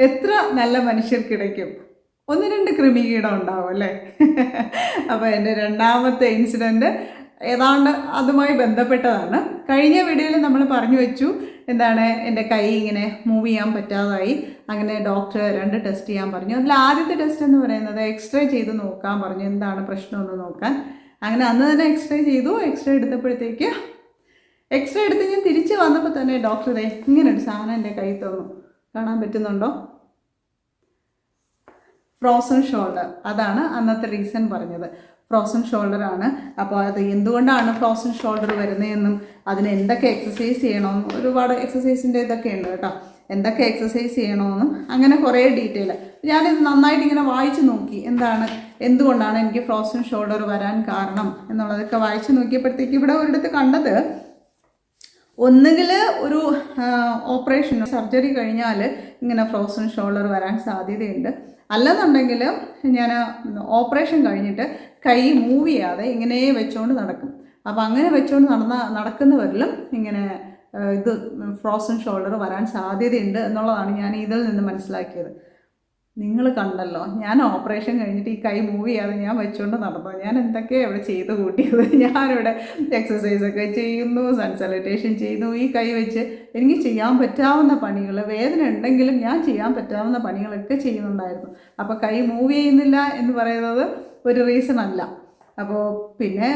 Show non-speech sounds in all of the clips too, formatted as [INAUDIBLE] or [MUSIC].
എത്ര നല്ല മനുഷ്യർക്കിടയ്ക്കും. ഒന്ന് രണ്ട് കൃമികീടം ഉണ്ടാവും അല്ലേ? അപ്പോൾ എന്റെ രണ്ടാമത്തെ ഇൻസിഡന്റ് ഏതാണ്ട് അതുമായി ബന്ധപ്പെട്ടതാണ്. കഴിഞ്ഞ വീഡിയോയിൽ നമ്മൾ പറഞ്ഞു വെച്ചു എന്താണ് എന്റെ കൈ ഇങ്ങനെ മൂവ് ചെയ്യാൻ പറ്റാതായി. അങ്ങനെ ഡോക്ടർ രണ്ട് ടെസ്റ്റ് ചെയ്യാൻ പറഞ്ഞു. അതിൽ ആദ്യത്തെ ടെസ്റ്റ് എന്ന് പറയുന്നത് എക്സ്റേ ചെയ്ത് നോക്കാൻ പറഞ്ഞു. എന്താണ് പ്രശ്നമെന്ന് നോക്കാൻ. അങ്ങനെ അന്ന് തന്നെ എക്സ്റേ ചെയ്തു. എക്സ്റേ എടുത്തപ്പോഴത്തേക്ക് എക്സ്റേ എടുത്ത് ഞാൻ തിരിച്ച് വന്നപ്പോൾ തന്നെ ഡോക്ടറെ ഇങ്ങനെ ഒരു സാധനം എന്റെ കൈ തന്നു. കാണാൻ പറ്റുന്നുണ്ടോ? ഫ്രോസൺ ഷോൾഡർ അതാണ് അന്നത്തെ റീസൺ പറഞ്ഞത്. ഫ്രോസൺ ഷോൾഡർ ആണ്. അപ്പോൾ അത് എന്തുകൊണ്ടാണ് ഫ്രോസൺ ഷോൾഡർ വരുന്നതെന്നും അതിന് എന്തൊക്കെ എക്സസൈസ് ചെയ്യണമെന്നും ഒരുപാട് എക്സസൈസിന്റെ ഇതൊക്കെ ഉണ്ട് കേട്ടോ. എന്തൊക്കെ എക്സസൈസ് ചെയ്യണമെന്നും അങ്ങനെ കുറേ ഡീറ്റെയിൽ ഞാനിത് നന്നായിട്ട് ഇങ്ങനെ വായിച്ചു നോക്കി. എന്താണ് എന്തുകൊണ്ടാണ് എനിക്ക് ഫ്രോസൺ ഷോൾഡർ വരാൻ കാരണം എന്നുള്ളതൊക്കെ വായിച്ചു നോക്കിയപ്പോഴത്തേക്ക് ഇവിടെ ഒരിടത്ത് കണ്ടത് ഒന്നുകിൽ ഒരു ഓപ്പറേഷൻ സർജറി കഴിഞ്ഞാൽ ഇങ്ങനെ ഫ്രോസൺ ഷോൾഡർ വരാൻ സാധ്യതയുണ്ട്. അല്ലെന്നുണ്ടെങ്കിൽ ഞാൻ ഓപ്പറേഷൻ കഴിഞ്ഞിട്ട് കൈ മൂവ് ചെയ്യാതെ ഇങ്ങനെ വെച്ചുകൊണ്ട് നടക്കും. അപ്പോൾ അങ്ങനെ വെച്ചുകൊണ്ട് നടന്ന നടക്കുന്നവരിലും ഇങ്ങനെ ഇത് ഫ്രോസൺ ഷോൾഡർ വരാൻ സാധ്യതയുണ്ട് എന്നുള്ളതാണ് ഞാൻ ഇതിൽ നിന്ന് മനസ്സിലാക്കിയത്. നിങ്ങൾ കണ്ടല്ലോ ഞാൻ ഓപ്പറേഷൻ കഴിഞ്ഞിട്ട് ഈ കൈ മൂവ് ചെയ്യാതെ ഞാൻ വെച്ചുകൊണ്ട് നടന്നു. ഞാൻ എന്തൊക്കെയാണ് ഇവിടെ ചെയ്ത് കൂട്ടിയത്? [LAUGHS] ഞാനിവിടെ എക്സസൈസ് ഒക്കെ ചെയ്യുന്നു സൺസലറ്റേഷൻ ചെയ്യുന്നു ഈ കൈ വെച്ച് എനിക്ക് ചെയ്യാൻ പറ്റാവുന്ന പണികൾ വേദന ഉണ്ടെങ്കിലും ഞാൻ ചെയ്യാൻ പറ്റാവുന്ന പണികളൊക്കെ ചെയ്യുന്നുണ്ടായിരുന്നു. അപ്പോൾ കൈ മൂവ് ചെയ്യുന്നില്ല എന്ന് പറയുന്നത് ഒരു റീസൺ അല്ല. അപ്പോൾ പിന്നെ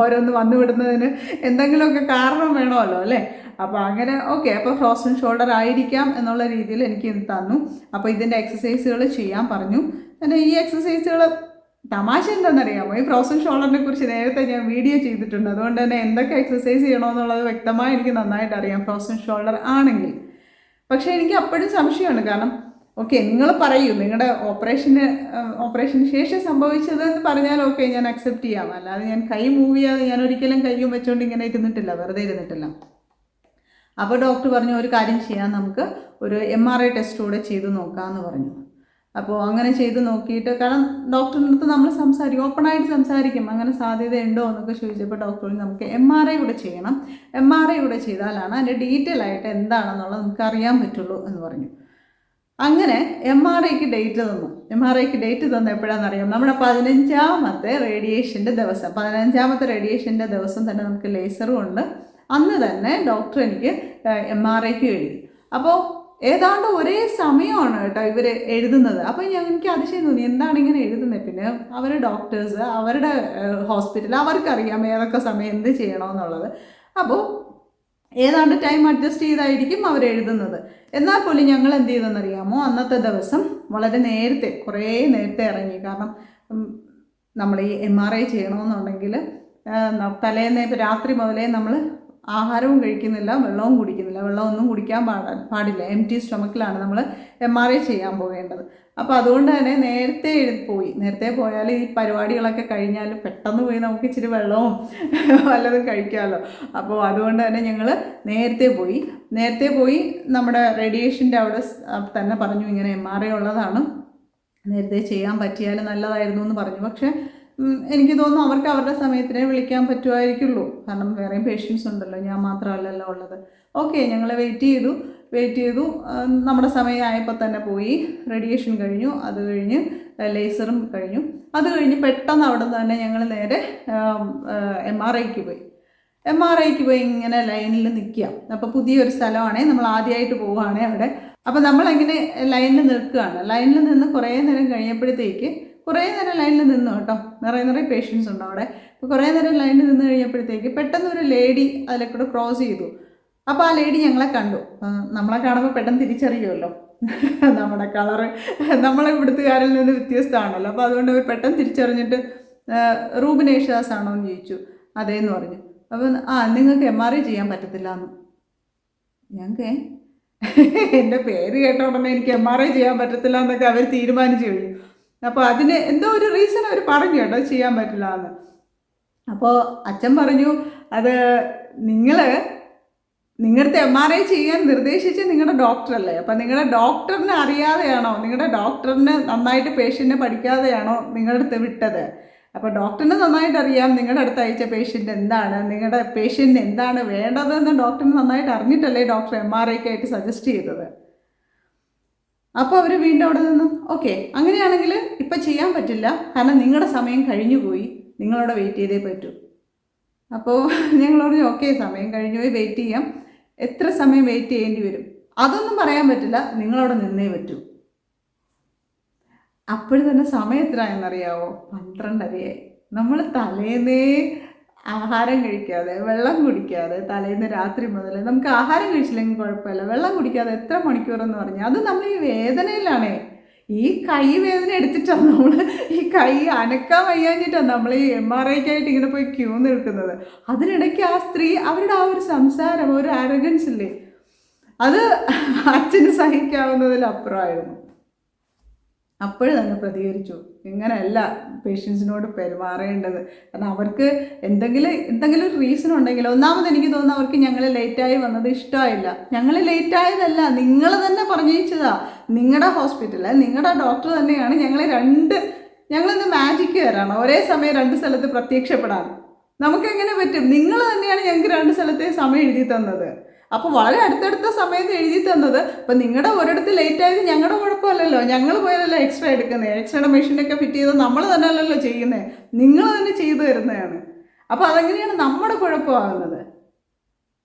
ഓരോന്ന് വന്നു വിടുന്നതിന് എന്തെങ്കിലുമൊക്കെ കാരണം വേണമല്ലോ അല്ലേ? അപ്പോൾ അങ്ങനെ ഓക്കെ അപ്പോൾ ഫ്രോസൺ ഷോൾഡർ ആയിരിക്കാം എന്നുള്ള രീതിയിൽ എനിക്ക് ഇത് തന്നു. അപ്പോൾ ഇതിന്റെ എക്സസൈസുകൾ ചെയ്യാൻ പറഞ്ഞു. പിന്നെ ഈ എക്സസൈസുകൾ തമാശ എന്താണെന്നറിയാമോ? ഈ ഫ്രോസൺ ഷോൾഡറിനെ കുറിച്ച് നേരത്തെ ഞാൻ വീഡിയോ ചെയ്തിട്ടുണ്ട്. അതുകൊണ്ട് തന്നെ എന്തൊക്കെ എക്സസൈസ് ചെയ്യണമെന്നുള്ളത് വ്യക്തമായി എനിക്ക് നന്നായിട്ട് അറിയാം. ഫ്രോസൺ ഷോൾഡർ ആണെങ്കിൽ. പക്ഷേ എനിക്ക് അപ്പോഴും സംശയമാണ്. കാരണം ഓക്കെ നിങ്ങൾ പറയൂ. നിങ്ങളുടെ ഓപ്പറേഷന് ഓപ്പറേഷന് ശേഷം സംഭവിച്ചത് എന്ന് പറഞ്ഞാൽ ഓക്കെ ഞാൻ അക്സെപ്റ്റ് ചെയ്യാം. അല്ലാതെ ഞാൻ കൈ മൂവ് ചെയ്യാതെ ഞാൻ ഒരിക്കലും കയ്യും വെച്ചുകൊണ്ട് ഇങ്ങനെ ഇരുന്നിട്ടില്ല. വെറുതെ ഇരുന്നിട്ടില്ല. അപ്പോൾ ഡോക്ടർ പറഞ്ഞു ഒരു കാര്യം ചെയ്യാം. നമുക്ക് ഒരു എം ആർ ഐ ടെസ്റ്റ് കൂടെ ചെയ്ത് നോക്കാമെന്ന് പറഞ്ഞു. അപ്പോൾ അങ്ങനെ ചെയ്ത് നോക്കിയിട്ട് കാരണം ഡോക്ടറിന്റെ അടുത്ത് നമ്മൾ സംസാരിക്കും. ഓപ്പണായിട്ട് സംസാരിക്കും. അങ്ങനെ സാധ്യതയുണ്ടോ എന്നൊക്കെ ചോദിച്ചപ്പോൾ ഡോക്ടർ നമുക്ക് എം ആർ ഐ കൂടെ ചെയ്യണം. എം ആർ ഐ കൂടെ ചെയ്താലാണ് അതിന്റെ ഡീറ്റെയിൽ ആയിട്ട് എന്താണെന്നുള്ളത് നമുക്ക് അറിയാൻ പറ്റുള്ളൂ എന്ന് പറഞ്ഞു. അങ്ങനെ എം ആർ ഐക്ക് ഡേറ്റ് തന്നു. എം ആർ ഐക്ക് ഡേറ്റ് തന്ന എപ്പോഴാണെന്നറിയാം നമ്മുടെ പതിനഞ്ചാമത്തെ റേഡിയേഷന്റെ ദിവസം. പതിനഞ്ചാമത്തെ റേഡിയേഷന്റെ ദിവസം തന്നെ നമുക്ക് ലേസറും ഉണ്ട്. അന്ന് തന്നെ ഡോക്ടർ എനിക്ക് എം ആർ ഐക്ക് എഴുതി. അപ്പോൾ ഏതാണ്ട് ഒരേ സമയമാണ് കേട്ടോ ഇവർ എഴുതുന്നത്. അപ്പോൾ ഞാൻ എനിക്ക് അതിശയം തോന്നി എന്താണ് ഇങ്ങനെ എഴുതുന്നത് പിന്നെ അവർ ഡോക്ടേഴ്സ് അവരുടെ ഹോസ്പിറ്റൽ അവർക്കറിയാം ഏതൊക്കെ സമയം എന്ത് ചെയ്യണമെന്നുള്ളത് അപ്പോൾ ഏതാണ്ട് ടൈം അഡ്ജസ്റ്റ് ചെയ്തായിരിക്കും അവർ എഴുതുന്നത്. എന്നാൽ പോലും ഞങ്ങൾ എന്ത് ചെയ്തെന്നറിയാമോ? അന്നത്തെ ദിവസം വളരെ നേരത്തെ കുറേ നേരത്തെ ഇറങ്ങി. കാരണം നമ്മൾ ഈ എം ആർ ഐ ചെയ്യണമെന്നുണ്ടെങ്കിൽ തലേന്ന് ഇപ്പോൾ രാത്രി മുതലേ നമ്മൾ ആഹാരവും കഴിക്കുന്നില്ല വെള്ളവും കുടിക്കുന്നില്ല. വെള്ളമൊന്നും കുടിക്കാൻ പാടാൻ പാടില്ല. എം ടി സ്റ്റൊമക്കിലാണ് നമ്മൾ എം ആർ ഐ ചെയ്യാൻ പോകേണ്ടത്. അപ്പോൾ അതുകൊണ്ട് തന്നെ നേരത്തെ പോയി. നേരത്തെ പോയാൽ ഈ പരിപാടികളൊക്കെ കഴിഞ്ഞാൽ പെട്ടെന്ന് പോയി നമുക്ക് ഇച്ചിരി വെള്ളവും [LAUGHS] വല്ലതും കഴിക്കാമല്ലോ അപ്പോൾ അതുകൊണ്ട് തന്നെ ഞങ്ങൾ നേരത്തെ പോയി. നേരത്തെ പോയി നമ്മുടെ റേഡിയേഷന്റെ അവിടെ തന്നെ പറഞ്ഞു ഇങ്ങനെ എം ആർ ഐ ഉള്ളതാണ്. നേരത്തെ ചെയ്യാൻ പറ്റിയാൽ നല്ലതായിരുന്നു എന്ന് പറഞ്ഞു. പക്ഷേ എനിക്ക് തോന്നുന്നു അവർക്ക് അവരുടെ സമയത്തിനെ വിളിക്കാൻ പറ്റുമായിരിക്കുള്ളൂ. കാരണം വേറെയും പേഷ്യൻസ് ഉണ്ടല്ലോ ഞാൻ മാത്രമല്ലല്ലോ ഉള്ളത്. ഓക്കെ ഞങ്ങൾ വെയിറ്റ് ചെയ്തു വെയിറ്റ് ചെയ്തു. നമ്മുടെ സമയമായപ്പോൾ തന്നെ പോയി. റേഡിയേഷൻ കഴിഞ്ഞു അത് കഴിഞ്ഞ് ലേസറും കഴിഞ്ഞു. അത് കഴിഞ്ഞ് പെട്ടെന്ന് അവിടെ നിന്ന് തന്നെ ഞങ്ങൾ നേരെ എം ആർ ഐക്ക് പോയി. എം ആർ ഐക്ക് പോയി ഇങ്ങനെ ലൈനിൽ നിൽക്കുക. അപ്പോൾ പുതിയൊരു സ്ഥലമാണേ നമ്മൾ ആദ്യമായിട്ട് പോവുകയാണേ അവിടെ. അപ്പോൾ നമ്മളങ്ങനെ ലൈനിൽ നിൽക്കുകയാണ്? ലൈനിൽ നിന്ന് കുറേ നേരം കഴിഞ്ഞപ്പോഴത്തേക്ക് കുറേ നേരം ലൈനിൽ നിന്നു കേട്ടോ. നിറയെ നിറയെ പേഷ്യൻസ് ഉണ്ട് അവിടെ. അപ്പോൾ കുറേ നേരം ലൈനിൽ നിന്ന് കഴിഞ്ഞപ്പോഴത്തേക്ക് പെട്ടെന്ന് ഒരു ലേഡി അതിലെ കൂടെ ക്രോസ് ചെയ്തു. അപ്പോൾ ആ ലേഡി ഞങ്ങളെ കണ്ടു. നമ്മളെ കാണുമ്പോൾ പെട്ടെന്ന് തിരിച്ചറിയുമല്ലോ [LAUGHS] നമ്മുടെ കളറ് നമ്മളെ ഇവിടുത്തുകാരിൽ നിന്ന് വ്യത്യസ്തമാണല്ലോ. അപ്പോൾ അതുകൊണ്ട് അവർ പെട്ടെന്ന് തിരിച്ചറിഞ്ഞിട്ട് റൂബിൻ യേശുദാസ് ആണോ എന്ന് ചോദിച്ചു. അതേന്ന് പറഞ്ഞു. അപ്പം ആ നിങ്ങൾക്ക് എം ആർ ഐ ചെയ്യാൻ പറ്റത്തില്ല എന്ന് ഞങ്ങൾക്ക് [LAUGHS] എന്റെ പേര് കേട്ട ഉടനെ എനിക്ക് എം ആർ ഐ ചെയ്യാൻ പറ്റത്തില്ല എന്നൊക്കെ അവർ തീരുമാനിച്ചു കഴിഞ്ഞു. അപ്പോൾ അതിന് എന്തോ ഒരു റീസൺ അവർ പറഞ്ഞു കേട്ടോ ചെയ്യാൻ പറ്റില്ല എന്ന്. അപ്പോൾ അച്ഛൻ പറഞ്ഞു അത് നിങ്ങൾ നിങ്ങളുടെ എം ആർ ഐ ചെയ്യാൻ നിർദ്ദേശിച്ച് നിങ്ങളുടെ ഡോക്ടറല്ലേ അപ്പം നിങ്ങളുടെ ഡോക്ടറിനെ അറിയാതെയാണോ നിങ്ങളുടെ ഡോക്ടറിന് നന്നായിട്ട് പേഷ്യന്റിനെ പഠിക്കാതെയാണോ നിങ്ങളുടെ അടുത്ത് വിട്ടത്? അപ്പോൾ ഡോക്ടറിന് നന്നായിട്ട് അറിയാം നിങ്ങളുടെ അടുത്ത് അയച്ച പേഷ്യന്റ് എന്താണ് നിങ്ങളുടെ പേഷ്യന്റിന് എന്താണ് വേണ്ടതെന്ന് ഡോക്ടറിന് നന്നായിട്ട് അറിഞ്ഞിട്ടല്ലേ ഡോക്ടർ എം ആർ ഐക്കായിട്ട് സജസ്റ്റ് ചെയ്തത്. അപ്പോൾ അവർ വീണ്ടും അവിടെ നിന്നു ഓക്കെ അങ്ങനെയാണെങ്കിൽ ഇപ്പം ചെയ്യാൻ പറ്റില്ല. കാരണം നിങ്ങളുടെ സമയം കഴിഞ്ഞു പോയി. നിങ്ങളവിടെ വെയിറ്റ് ചെയ്തേ പറ്റൂ. അപ്പോൾ ഞങ്ങൾ പറഞ്ഞു ഓക്കെ സമയം കഴിഞ്ഞു പോയി വെയിറ്റ് ചെയ്യാം. എത്ര സമയം വെയിറ്റ് ചെയ്യേണ്ടി വരും? അതൊന്നും പറയാൻ പറ്റില്ല. നിങ്ങളവിടെ നിന്നേ പറ്റൂ. അപ്പോഴും തന്നെ സമയം എത്രയാണെന്നറിയാവോ പന്ത്രണ്ടരയായി. നമ്മൾ തലേന്നേ ആഹാരം കഴിക്കാതെ വെള്ളം കുടിക്കാതെ തലേന്ന് രാത്രി മുതൽ നമുക്ക് ആഹാരം കഴിച്ചില്ലെങ്കിൽ കുഴപ്പമില്ല. വെള്ളം കുടിക്കാതെ എത്ര മണിക്കൂർ എന്ന് പറഞ്ഞാൽ അത് നമ്മൾ ഈ വേദനയിലാണ്. ഈ കൈ വേദന എടുത്തിട്ടാണ് നമ്മൾ ഈ കൈ അനക്കാൻ വയ്യാഞ്ഞിട്ടാണ് നമ്മൾ ഈ എം ആർ ഐക്കായിട്ട് ഇങ്ങനെ പോയി ക്യൂ നിൽക്കുന്നത്. അതിനിടയ്ക്ക് ആ സ്ത്രീ അവരുടെ ആ ഒരു സംസാരം ഒരു അരഗൻസ് ഇല്ലേ? അത് അച്ഛന് സഹിക്കാവുന്നതിലപ്പുറമായിരുന്നു. അപ്പോഴും തന്നെ പ്രതികരിച്ചു. ഇങ്ങനെയല്ല പേഷ്യൻസിനോട് പെരുമാറേണ്ടത്. കാരണം അവർക്ക് എന്തെങ്കിലും എന്തെങ്കിലും ഒരു റീസൺ ഉണ്ടെങ്കിൽ ഒന്നാമത് എനിക്ക് തോന്നുന്നു അവർക്ക് ഞങ്ങൾ ലേറ്റായി വന്നത് ഇഷ്ടമായില്ല. ഞങ്ങൾ ലേറ്റായതല്ല നിങ്ങൾ തന്നെ പറഞ്ഞയച്ചതാ. നിങ്ങളുടെ ഹോസ്പിറ്റലിൽ നിങ്ങളുടെ ഡോക്ടർ തന്നെയാണ് ഞങ്ങളെ രണ്ട് ഞങ്ങളിന്ന് മാജിക്ക് വരാണ് ഒരേ സമയം രണ്ട് സ്ഥലത്ത് പ്രത്യക്ഷപ്പെടാൻ. നമുക്കെങ്ങനെ പറ്റും? നിങ്ങൾ തന്നെയാണ് ഞങ്ങൾക്ക് രണ്ട് സ്ഥലത്തെ സമയം എഴുതി തന്നത്. അപ്പോൾ വളരെ അടുത്തടുത്ത സമയത്ത് എഴുതി തന്നത്. അപ്പം നിങ്ങളുടെ ഒരിടത്ത് ലേറ്റ് ആയത് ഞങ്ങളുടെ കുഴപ്പമല്ലല്ലോ. ഞങ്ങൾ പോയാലല്ലോ എക്സ്ട്രാ എടുക്കുന്നത് എക്സ്ട്രാ മെഷീനൊക്കെ ഫിറ്റ് ചെയ്ത് നമ്മൾ തന്നെ അല്ലല്ലോ ചെയ്യുന്നത് നിങ്ങൾ തന്നെ ചെയ്തു തരുന്നതാണ്. അപ്പോൾ അതെങ്ങനെയാണ് നമ്മുടെ കുഴപ്പമാകുന്നത്?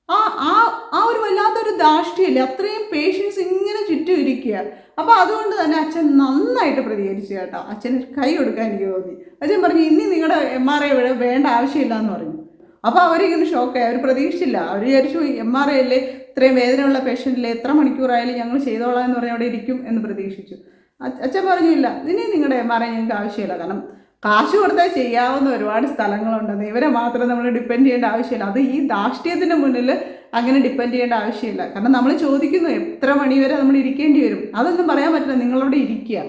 ആ ആ ആ ഒരു വല്ലാത്തൊരു ദാഷ്ട്യല്ല അത്രയും പേഷ്യൻസ് ഇങ്ങനെ ചുറ്റും ഇരിക്കുക. അപ്പോൾ അതുകൊണ്ട് തന്നെ അച്ഛൻ നന്നായിട്ട് പ്രതികരിച്ചു കേട്ടോ. അച്ഛന് കൈ കൊടുക്കാൻ എനിക്ക് തോന്നി. അച്ഛൻ പറഞ്ഞു ഇനി നിങ്ങളുടെ എം ആർ ഐ വേണ്ട ആവശ്യമില്ല എന്ന് പറഞ്ഞു. അപ്പോൾ അവരിങ്ങനെ ഷോക്കായി അവർ പ്രതീക്ഷിച്ചില്ല. അവർ വിചാരിച്ചു എം ആർ ഐ അല്ലേ? ഇത്രയും വേദനയുള്ള പേഷ്യന്റിൽ എത്ര മണിക്കൂറായാലും ഞങ്ങൾ ചെയ്തോളാം എന്ന് പറഞ്ഞാൽ അവിടെ ഇരിക്കും എന്ന് പ്രതീക്ഷിച്ചു. അച്ഛൻ അച്ഛൻ പറഞ്ഞില്ല ഇനി നിങ്ങളുടെ എം ആർ ഐ ഞങ്ങൾക്ക് ആവശ്യമില്ല. കാരണം കാശ് കൊടുത്താൽ ചെയ്യാവുന്ന ഒരുപാട് സ്ഥലങ്ങളുണ്ടെന്ന് ഇവരെ മാത്രം നമ്മൾ ഡിപ്പെൻഡ് ചെയ്യേണ്ട ആവശ്യമില്ല. അത് ഈ ധാർഷ്ട്യത്തിന് മുന്നിൽ അങ്ങനെ ഡിപ്പെൻഡ് ചെയ്യേണ്ട ആവശ്യമില്ല. കാരണം നമ്മൾ ചോദിക്കുന്നു എത്ര മണി വരെ നമ്മൾ ഇരിക്കേണ്ടി വരും? അതൊന്നും പറയാൻ പറ്റില്ല. നിങ്ങളവിടെ ഇരിക്കുക.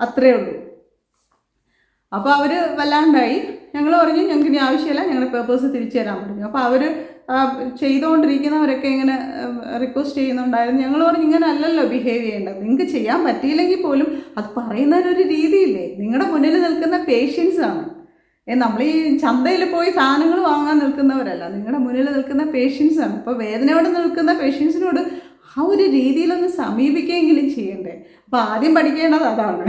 അത്രേ ഉള്ളൂ. അപ്പോൾ അവർ വല്ലാണ്ടായി. ഞങ്ങൾ പറഞ്ഞു ഞങ്ങൾക്ക് ഇനി ആവശ്യമില്ല ഞങ്ങളുടെ പേപ്പേഴ്സ് തിരിച്ചു തരാൻ പറഞ്ഞു. അപ്പോൾ അവർ ചെയ്തുകൊണ്ടിരിക്കുന്നവരൊക്കെ ഇങ്ങനെ റിക്വസ്റ്റ് ചെയ്യുന്നുണ്ടായിരുന്നു. ഞങ്ങൾ പറഞ്ഞു ഇങ്ങനെ അല്ലല്ലോ ബിഹേവ് ചെയ്യേണ്ടത്. നിങ്ങൾക്ക് ചെയ്യാൻ പറ്റിയില്ലെങ്കിൽ പോലും അത് പറയുന്നതിനൊരു രീതിയില്ലേ? നിങ്ങളുടെ മുന്നിൽ നിൽക്കുന്ന പേഷ്യൻസ് ആണ്. നമ്മൾ ഈ ചന്തയിൽ പോയി സാധനങ്ങൾ വാങ്ങാൻ നിൽക്കുന്നവരല്ല. നിങ്ങളുടെ മുന്നിൽ നിൽക്കുന്ന പേഷ്യൻസ് ആണ്. ഇപ്പോൾ വേദനയോട് നിൽക്കുന്ന പേഷ്യൻസിനോട് ആ ഒരു രീതിയിലൊന്ന് സമീപിക്കുകയെങ്കിലും ചെയ്യണ്ടേ? അപ്പോൾ ആദ്യം പഠിക്കേണ്ടത് അതാണ്.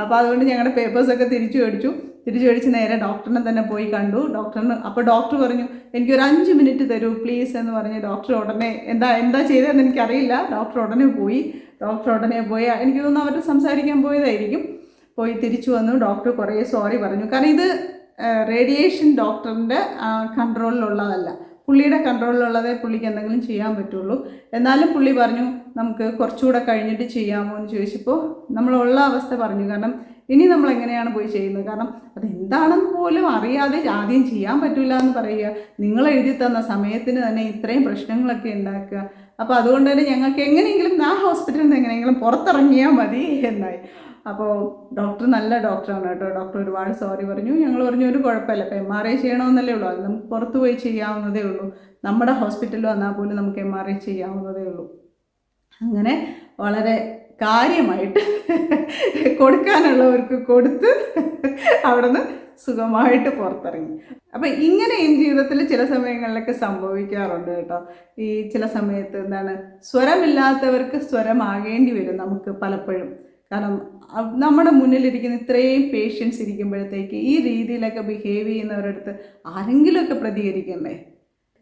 അപ്പോൾ അതുകൊണ്ട് ഞങ്ങളുടെ പേപ്പേഴ്സൊക്കെ തിരിച്ചു മേടിച്ചു. തിരിച്ചു മേടിച്ച് നേരെ ഡോക്ടറിനെ തന്നെ പോയി കണ്ടു. ഡോക്ടറിന് അപ്പോൾ ഡോക്ടർ പറഞ്ഞു എനിക്ക് ഒരു അഞ്ച് മിനിറ്റ് തരൂ പ്ലീസ് എന്ന് പറഞ്ഞ് ഡോക്ടർ ഉടനെ എന്താ എന്താ ചെയ്തതെന്ന് എനിക്കറിയില്ല. ഡോക്ടർ ഉടനെ പോയി. ഡോക്ടർ ഉടനെ പോയി. എനിക്ക് തോന്നുന്നു അവർ സംസാരിക്കാൻ പോയതായിരിക്കും. പോയി തിരിച്ചു വന്നു. ഡോക്ടർ കുറേ സോറി പറഞ്ഞു. കാരണം ഇത് റേഡിയേഷൻ ഡോക്ടറിന്റെ കൺട്രോളിലുള്ളതല്ല പുള്ളിയുടെ കൺട്രോളിലുള്ളതേ പുള്ളിക്ക് എന്തെങ്കിലും ചെയ്യാൻ പറ്റുള്ളൂ. എന്നാലും പുള്ളി പറഞ്ഞു നമുക്ക് കുറച്ചുകൂടെ കഴിഞ്ഞിട്ട് ചെയ്യാമോ? എന്ന് ചോദിച്ചപ്പോൾ നമ്മളുള്ള അവസ്ഥ പറഞ്ഞു. കാരണം ഇനി നമ്മൾ എങ്ങനെയാണ് പോയി ചെയ്യുന്നത്? കാരണം അതെന്താണെന്ന് പോലും അറിയാതെ ആദ്യം ചെയ്യാൻ പറ്റില്ല എന്ന് പറയുക. നിങ്ങൾ എഴുതി തന്ന സമയത്തിന് തന്നെ ഇത്രയും പ്രശ്നങ്ങളൊക്കെ ഉണ്ടാക്കുക. അപ്പോൾ അതുകൊണ്ട് തന്നെ ഞങ്ങൾക്ക് എങ്ങനെയെങ്കിലും ആ ഹോസ്പിറ്റലിൽ നിന്ന് എങ്ങനെയെങ്കിലും പുറത്തിറങ്ങിയാൽ മതി എന്നായി. അപ്പോൾ ഡോക്ടർ നല്ല ഡോക്ടറാണ് കേട്ടോ. ഡോക്ടർ ഒരുപാട് സോറി പറഞ്ഞു. ഞങ്ങൾ പറഞ്ഞു ഒരു കുഴപ്പമില്ല. ഇപ്പോൾ എം ആർ ഐ ചെയ്യണമെന്നല്ലേ ഉള്ളൂ. അത് നമുക്ക് പുറത്ത് പോയി ചെയ്യാവുന്നതേ ഉള്ളൂ. നമ്മുടെ ഹോസ്പിറ്റലിൽ വന്നാൽ പോലും നമുക്ക് എം ആർ ഐ ചെയ്യാവുന്നതേ ഉള്ളൂ. അങ്ങനെ വളരെ കാര്യമായിട്ട് കൊടുക്കാനുള്ളവർക്ക് കൊടുത്ത് അവിടുന്ന് സുഖമായിട്ട് പുറത്തിറങ്ങി. അപ്പം ഇങ്ങനെയും ജീവിതത്തിൽ ചില സമയങ്ങളിലൊക്കെ സംഭവിക്കാറുണ്ട് കേട്ടോ. ഈ ചില സമയത്ത് എന്താണ് സ്വരമില്ലാത്തവർക്ക് സ്വരമാകേണ്ടി വരും നമുക്ക് പലപ്പോഴും. കാരണം നമ്മുടെ മുന്നിലിരിക്കുന്ന ഇത്രയും പേഷ്യൻസ് ഇരിക്കുമ്പോഴത്തേക്ക് ഈ രീതിയിലൊക്കെ ബിഹേവ് ചെയ്യുന്നവരടുത്ത് ആരെങ്കിലുമൊക്കെ പ്രതികരിക്കണ്ടേ?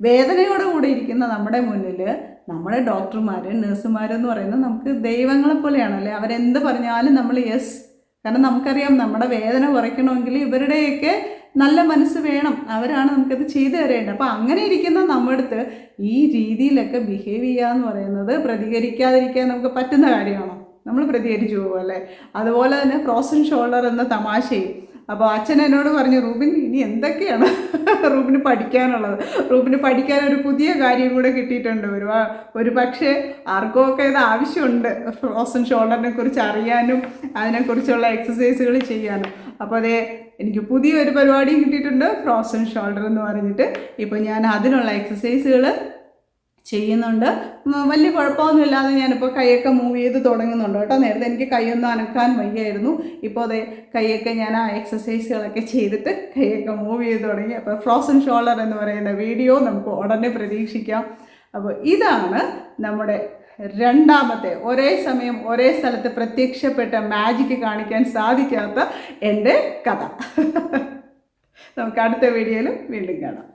വേദനയോടുകൂടി ഇരിക്കുന്ന നമ്മുടെ മുന്നിൽ നമ്മുടെ ഡോക്ടർമാർ നഴ്സുമാരെന്ന് പറയുന്നത് നമുക്ക് ദൈവങ്ങളെ പോലെയാണ്. അല്ലേ? അവരെന്ത് പറഞ്ഞാലും നമ്മൾ യെസ്. കാരണം നമുക്കറിയാം നമ്മുടെ വേദന കുറയ്ക്കണമെങ്കിൽ ഇവരുടെയൊക്കെ നല്ല മനസ്സ് വേണം. അവരാണ് നമുക്കത് ചെയ്തു തരേണ്ടത്. അപ്പോൾ അങ്ങനെ ഇരിക്കുന്ന നമ്മുടെ അടുത്ത് ഈ രീതിയിലൊക്കെ ബിഹേവ് ചെയ്യുക എന്ന് പറയുന്നത് പ്രതികരിക്കാതിരിക്കാൻ നമുക്ക് പറ്റുന്ന കാര്യമാണോ? നമ്മൾ പ്രതികരിച്ചു പോകും അല്ലേ? അതുപോലെ തന്നെ ഫ്രോസൺ ഷോൾഡർ എന്ന തമാശയും. അപ്പോൾ അച്ഛൻ എന്നോട് പറഞ്ഞു റൂബിൻ ഇനി എന്തൊക്കെയാണ് റൂബിന് പഠിക്കാനുള്ളത്? റൂബിന് പഠിക്കാൻ ഒരു പുതിയ കാര്യം കൂടെ കിട്ടിയിട്ടുണ്ട്. ഒരു ഒരു പക്ഷേ ആർക്കൊക്കെ ഇത് ആവശ്യമുണ്ട്. ഫ്രോസൺ ഷോൾഡറിനെ കുറിച്ച് അറിയാനും അതിനെക്കുറിച്ചുള്ള എക്സസൈസുകൾ ചെയ്യാനും. അപ്പോൾ അതേ എനിക്ക് പുതിയൊരു പരിപാടിയും കിട്ടിയിട്ടുണ്ട് ഫ്രോസൺ ഷോൾഡർ എന്ന് പറഞ്ഞിട്ട്. ഇപ്പോൾ ഞാൻ അതിനുള്ള എക്സസൈസുകൾ ചെയ്യുന്നുണ്ട്. വലിയ കുഴപ്പമൊന്നുമില്ലാതെ ഞാനിപ്പോൾ കൈയൊക്കെ മൂവ് ചെയ്ത് തുടങ്ങുന്നുണ്ട് കേട്ടോ. നേരത്തെ എനിക്ക് കൈയൊന്നും അനക്കാൻ വയ്യായിരുന്നു. ഇപ്പോൾ അതെ കൈയൊക്കെ ഞാൻ ആ എക്സസൈസുകളൊക്കെ ചെയ്തിട്ട് കൈയൊക്കെ മൂവ് ചെയ്ത് തുടങ്ങി. അപ്പോൾ ഫ്രോസൺ ഷോൾഡർ എന്ന് പറയുന്ന വീഡിയോ നമുക്ക് ഉടനെ പ്രതീക്ഷിക്കാം. അപ്പോൾ ഇതാണ് നമ്മുടെ രണ്ടാമത്തെ ഒരേ സമയം ഒരേ സ്ഥലത്ത് പ്രത്യക്ഷപ്പെട്ട മാജിക്ക് കാണിക്കാൻ സാധിക്കാത്ത എന്റെ കഥ. നമുക്ക് അടുത്ത വീഡിയോയിൽ വീണ്ടും കാണാം.